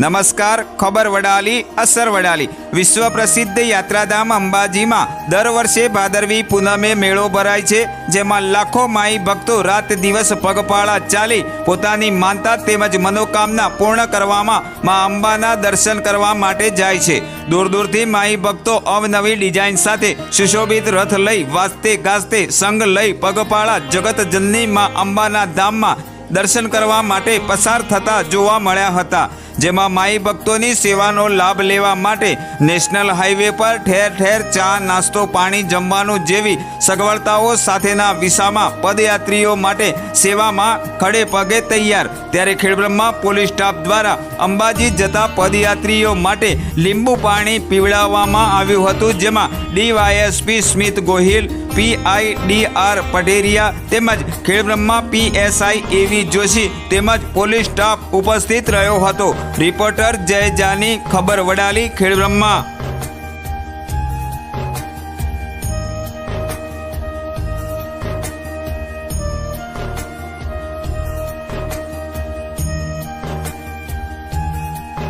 નમસ્કાર, ખબર વડાલી, અસર વડાલી. વિશ્વ પ્રસિદ્ધ યાત્રાધામ અંબાજીમાં દર વર્ષે ભાદરવી પૂનમે મેળો ભરાય છે, જેમાં લાખો માઈ ભક્તો રાત દિવસ પગપાળા ચાલી પોતાની માનતા તેમજ મનોકામના પૂર્ણ કરવામાં મા અંબાના દર્શન કરવા માટે જાય છે. દૂર દૂરથી માઈ ભક્તો અવનવી ડિઝાઇન સાથે સુશોભિત રથ લઈ વાસતે ગાજતે સંગ લઈ પગપાળા જગતજનની મા અંબાના ધામમાં દર્શન કરવા માટે પસાર થતા જોવા મળ્યા હતા. જેમાં માઈ ભક્તોની સેવાનો લાભ લેવા માટે નેશનલ હાઈવે પર ઠેર ઠેર ચા, નાસ્તો, પાણી જમવાનું જેવી સગવડતાઓ સાથેના વિસામાં પદયાત્રીઓ માટે સેવામાં ખડે પગે તૈયાર. ત્યારે ખેડબ્રહ્મા પોલીસ સ્ટાફ દ્વારા અંબાજી જતા પદયાત્રીઓ માટે લીંબુ પાણી પીવડાવવામાં આવ્યું હતું, જેમાં ડીવાયએસપી સ્મિત ગોહિલ પીઆઈડીઆર પઢેરિયા તેમજ ખેડબ્રહ્મા પીએસઆઈ એવી જોશી તેમજ પોલીસ સ્ટાફ ઉપસ્થિત રહ્યો હતો. રિપોર્ટર જય જાની ખબર વડાલી ખેડબ્રહ્મા.